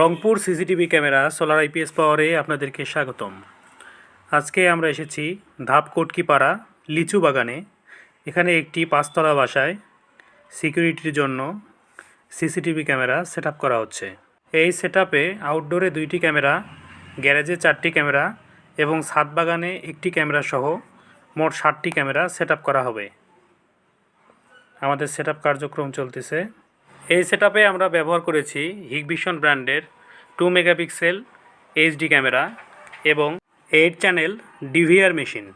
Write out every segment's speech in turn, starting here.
Rangpur CCTV camera solar IPS পাওয়ারে আপনাদেরকে স্বাগতম। আজকে আমরা এসেছি ধাপকটকিপাড়া লিচু বাগানে। এখানে একটি পাঁচতলা বাসায় সিকিউরিটির জন্য সিসিটিভি ক্যামেরা সেট করা হচ্ছে। এই সেট আউটডোরে দুইটি ক্যামেরা, গ্যারেজে চারটি ক্যামেরা এবং ছাদ বাগানে একটি ক্যামেরা সহ মোট ষাটটি ক্যামেরা সেট করা হবে। আমাদের সেট কার্যক্রম চলতেছে। এই সেট আমরা ব্যবহার করেছি হিগভিশন ব্র্যান্ডের টু মেগাপিক্সেল এইচডি ক্যামেরা এবং এইট চ্যানেল ডিভিআর মেশিন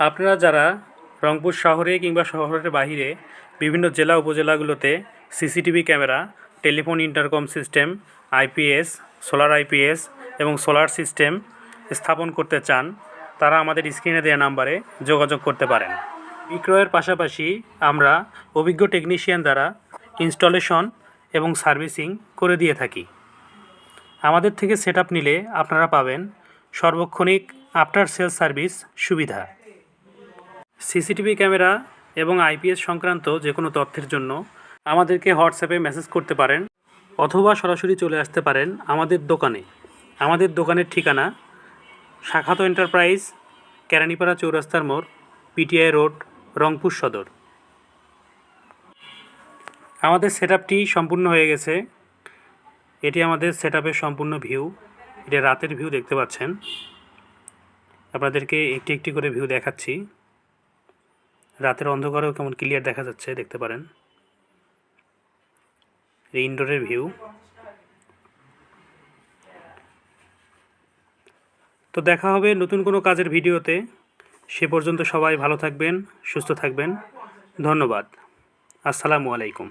আপনারা যারা রংপুর শহরে কিংবা শহরের বাহিরে বিভিন্ন জেলা উপজেলাগুলোতে CCTV camera telephone intercom system IPS solar IPS এবং সোলার সিস্টেম স্থাপন করতে চান, তারা আমাদের স্ক্রিনে দেওয়া নাম্বারে যোগাযোগ করতে পারেন। বিক্রয়ের পাশাপাশি আমরা অভিজ্ঞ টেকনিশিয়ান দ্বারা ইনস্টলেশন এবং সার্ভিসিং করে দিয়ে থাকি। আমাদের থেকে সেট নিলে আপনারা পাবেন সর্বক্ষণিক আফটার সেল সার্ভিস সুবিধা। সিসিটিভি ক্যামেরা এবং আইপিএস সংক্রান্ত যে কোনো তথ্যের জন্য আমাদেরকে হোয়াটসঅ্যাপে মেসেজ করতে পারেন অথবা সরাসরি চলে আসতে পারেন আমাদের দোকানে। আমাদের দোকানের ঠিকানা শাখাত এন্টারপ্রাইজ, কেরানীপাড়া চৌরাস্তার মোড়, পিটিআই রোড, রংপুর সদর। আমাদের সেট সম্পূর্ণ হয়ে গেছে। এটি আমাদের সেট সম্পূর্ণ ভিউ এটা রাতের ভিউ দেখতে পাচ্ছেন। আপনাদেরকে একটি একটি করে ভিউ দেখাচ্ছি। রাতের অন্ধকারেও কেমন ক্লিয়ার দেখা যাচ্ছে, দেখতে পারেন। ইনডোরের ভিউ তো দেখা হবে নতুন কোনো কাজের ভিডিওতে। সে পর্যন্ত সবাই ভালো থাকবেন, সুস্থ থাকবেন। ধন্যবাদ। আসসালামু আলাইকুম।